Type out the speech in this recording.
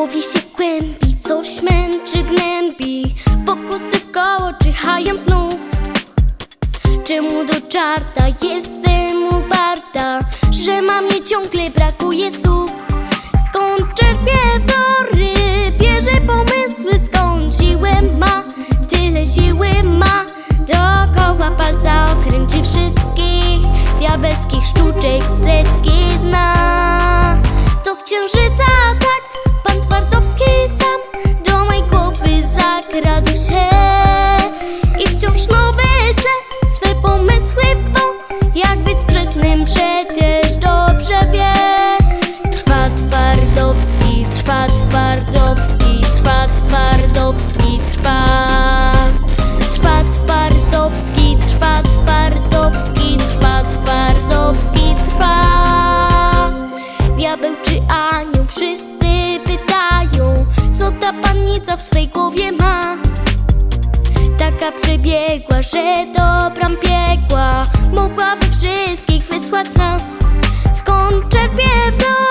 głowie się kłębi, coś męczy, gnębi. Pokusy w koło czyhają znów. Czemu do czarta jestem uparta? Że mam mnie ciągle brakuje słów głowy zakradł się. I wciąż nowe se swe pomysły Bo jak być sprytnym przecież dobrze wie. Trwa Twardowski, trwa Twardowski, trwa Twardowski, trwa. Trwa Twardowski, trwa Twardowski, trwa Twardowski, trwa. Diabeł czy anioł, wszyscy pytają Co ta pannica w swej głowie przebiegła, że do bram piekła Mogłaby wszystkich wysłać nas Skąd czerpie pomysły